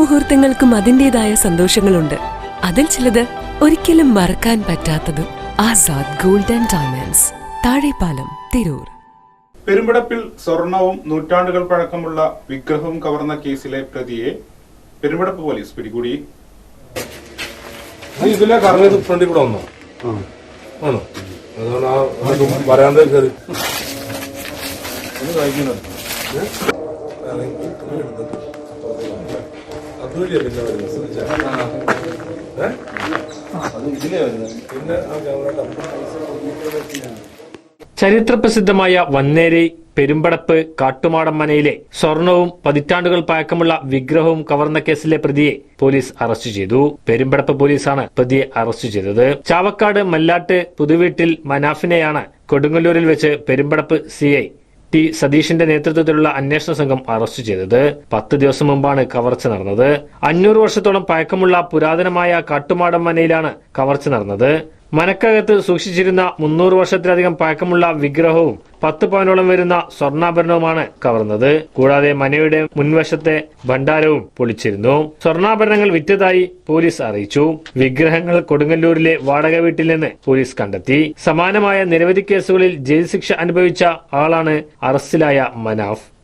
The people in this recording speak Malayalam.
മുഹൂർത്തങ്ങൾക്കും അതിന്റെതായ സന്തോഷങ്ങളുണ്ട്. അതിൽ ചിലത് ഒരിക്കലും മറക്കാൻ പറ്റാത്തതും Azad gold and diamonds Thazhepalam Tirur. പെരുമ്പടപ്പിൽ സ്വർണവും നൂറ്റാണ്ടുകൾ പഴക്കമുള്ള വിഗ്രഹവും കവർന്ന കേസിലെ പ്രതിയെ പെരുമ്പടപ്പ് പോലീസ് പിടികൂടി. ഇതിലെ കറങ്ങി ഫ്രണ്ടിൽ കൂടെ വന്നോ? ആണോ? അതാണ് ആ അങ്ങോട്ട് വരാന്ത കയറി. പിന്നെ വരുന്നത്? ശ്രദ്ധിച്ചാ? ഏ? പിന്നെ ആ ചരിത്രപ്രസിദ്ധമായ വന്നേരി പെരുമ്പടപ്പ് കാട്ടുമാടമ്മനയിലെ സ്വർണവും പതിറ്റാണ്ടുകൾ പഴക്കമുള്ള വിഗ്രഹവും കവർന്ന കേസിലെ പ്രതിയെ പോലീസ് അറസ്റ്റ് ചെയ്തു. പെരുമ്പടപ്പ് പോലീസാണ് പ്രതിയെ അറസ്റ്റ് ചെയ്തത്. ചാവക്കാട് മല്ലാട്ട് പുതുവീട്ടിൽ മനാഫിനെയാണ് കൊടുങ്ങല്ലൂരിൽ വെച്ച് പെരുമ്പടപ്പ് സിഐ ഐ ടി സതീഷിന്റെ നേതൃത്വത്തിലുള്ള അന്വേഷണ സംഘം അറസ്റ്റ് ചെയ്തത്. പത്ത് ദിവസം മുമ്പാണ് കവർച്ച നടന്നത്. അഞ്ഞൂറ് വർഷത്തോളം പഴക്കമുള്ള പുരാതനമായ കാട്ടുമാടം മനയിലാണ് കവർച്ച നടന്നത്. മനക്കകത്ത് സൂക്ഷിച്ചിരുന്ന മുന്നൂറ് വർഷത്തിലധികം പഴക്കമുള്ള വിഗ്രഹവും പത്ത് പവനോളം വരുന്ന സ്വർണാഭരണവുമാണ് കവർന്നത്. കൂടാതെ മനയുടെ മുൻവശത്തെ ഭണ്ഡാരവും പൊളിച്ചിരുന്നു. സ്വർണാഭരണങ്ങൾ വിറ്റതായി പോലീസ് അറിയിച്ചു. വിഗ്രഹങ്ങൾ കൊടുങ്ങല്ലൂരിലെ വാടക വീട്ടിൽ നിന്ന് പോലീസ് കണ്ടെത്തി. സമാനമായ നിരവധി കേസുകളിൽ ജയിൽ ശിക്ഷ അനുഭവിച്ച ആളാണ് അറസ്റ്റിലായ മനാഫ്.